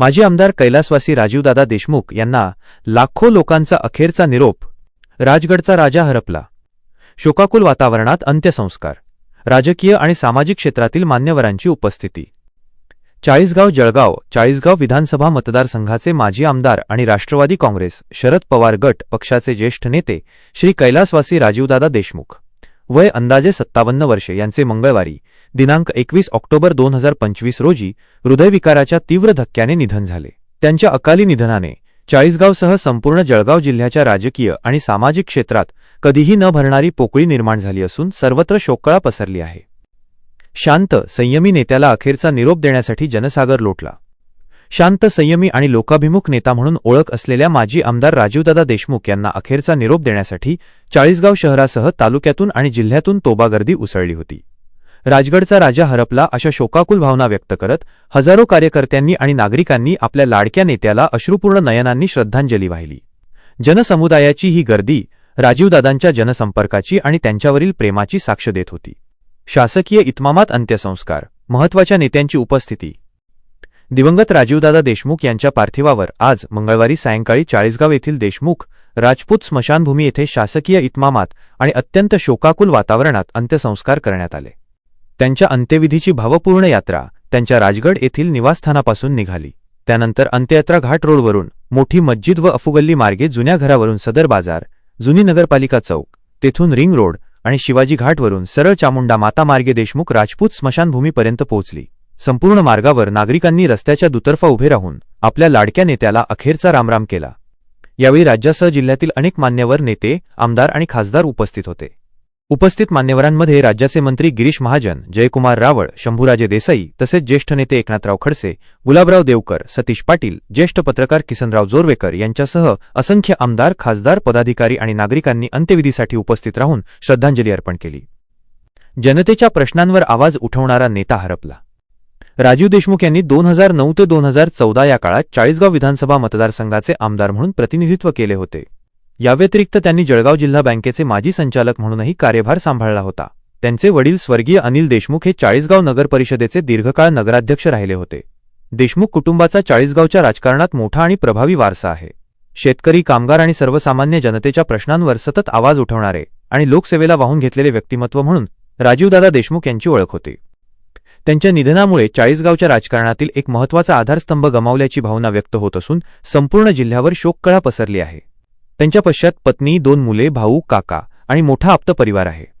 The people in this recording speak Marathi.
माजी आमदार कैलासवासी राजीवदादा देशमुख यांना लाखो लोकांचा अखेरचा निरोप. राजगडचा राजा हरपला. शोकाकुल वातावरणात अंत्यसंस्कार. राजकीय आणि सामाजिक क्षेत्रातील मान्यवरांची उपस्थिती. चाळीसगाव जळगाव चाळीसगाव विधानसभा मतदारसंघाचे माजी आमदार आणि राष्ट्रवादी काँग्रेस शरद पवार गट पक्षाचे ज्येष्ठ नेते श्री कैलासवासी राजीवदादा देशमुख. वय अंदाजे सत्तावन्न वर्षे यांचे मंगळवारी दिनांक एकवीस ऑक्टोबर दोन हजार पंचवीस रोजी हृदयविकाराच्या तीव्र धक्क्याने निधन झाले. त्यांच्या अकाली निधनाने चाळीसगावसह संपूर्ण जळगाव जिल्ह्याच्या राजकीय आणि सामाजिक क्षेत्रात कधीही न भरणारी पोकळी निर्माण झाली असून सर्वत्र शोककळा पसरली आहे. शांत संयमी नेत्याला अखेरचा निरोप देण्यासाठी जनसागर लोटला. शांत संयमी आणि लोकाभिमुख नेता म्हणून ओळख असलेल्या माजी आमदार राजीवदादा देशमुख यांना अखेरचा निरोप देण्यासाठी चाळीसगाव शहरासह तालुक्यातून आणि जिल्ह्यातून तोबागर्दी उसळली होती. राजगडचा राजा हरपला अशा शोकाकुल भावना व्यक्त करत हजारो कार्यकर्त्यांनी आणि नागरिकांनी आपल्या लाडक्या नेत्याला अश्रुपूर्ण नयनांनी श्रद्धांजली वाहिली. जनसमुदायाची ही गर्दी राजीवदादांच्या जनसंपर्काची आणि त्यांच्यावरील प्रेमाची साक्ष देत होती. शासकीय इतमामात अंत्यसंस्कार महत्त्वाच्या नेत्यांची उपस्थिती दिवंगत राजीवदादा देशमुख यांच्या पार्थिवावर आज मंगळवारी सायंकाळी चाळीसगाव येथील देशमुख राजपूत स्मशानभूमी येथे शासकीय इतमामात आणि अत्यंत शोकाकुल वातावरणात अंत्यसंस्कार करण्यात आले. त्यांच्या अंत्यविधीची भावपूर्ण यात्रा त्यांच्या राजगड येथील निवासस्थानापासून निघाली. त्यानंतर अंत्ययात्रा घाट रोडवरून मोठी मस्जिद व अफुगल्ली मार्गे जुन्या घरावरून सदर बाजार जुनी नगरपालिका चौक तेथून रिंग रोड आणि शिवाजी घाटवरून सरळ चामुंडा माता मार्गे देशमुख राजपूत स्मशानभूमीपर्यंत पोहोचली. संपूर्ण मार्गावर नागरिकांनी रस्त्याच्या दुतर्फा उभे राहून आपल्या लाडक्या नेत्याला अखेरचा रामराम केला. यावेळी राज्यासह जिल्ह्यातील अनेक मान्यवर नेते आमदार आणि खासदार उपस्थित होते. उपस्थित मान्यवरांमध्ये राज्याचे मंत्री गिरीश महाजन जयकुमार रावळ शंभूराजे देसाई तसेच ज्येष्ठ नेते एकनाथराव खडसे गुलाबराव देवकर सतीश पाटील ज्येष्ठ पत्रकार किसनराव जोरवेकर यांच्यासह असंख्य आमदार खासदार पदाधिकारी आणि नागरिकांनी अंत्यविधीसाठी उपस्थित राहून श्रद्धांजली अर्पण केली. जनतेच्या प्रश्नांवर आवाज उठवणारा नेता हरपला. राजीव देशमुख यांनी दोन हजार नऊ ते दोन हजार चौदा या काळात चाळीसगाव विधानसभा मतदारसंघाचे आमदार म्हणून प्रतिनिधित्व केले होते. याव्यतिरिक्त त्यांनी जळगाव जिल्हा बँकेचे माजी संचालक म्हणूनही कार्यभार सांभाळला होता. त्यांचे वडील स्वर्गीय अनिल देशमुख हे चाळीसगाव नगर परिषदेचे दीर्घकाळ नगराध्यक्ष राहिले होते. देशमुख कुटुंबाचा चाळीसगावच्या राजकारणात मोठा आणि प्रभावी वारसा आहे. शेतकरी कामगार आणि सर्वसामान्य जनतेच्या प्रश्नांवर सतत आवाज उठवणारे आणि लोकसेवेला वाहून घेतलेले व्यक्तिमत्व म्हणून राजीवदादा देशमुख यांची ओळख होती. त्यांच्या निधनामुळे चाळीसगावच्या राजकारणातील एक महत्त्वाचा आधारस्तंभ गमावल्याची भावना व्यक्त होत असून संपूर्ण जिल्ह्यावर शोककळा पसरली आहे. त्यांच्या पश्चात पत्नी दोन मुले भाऊ काका आणि मोठा आप्त परिवार आहे.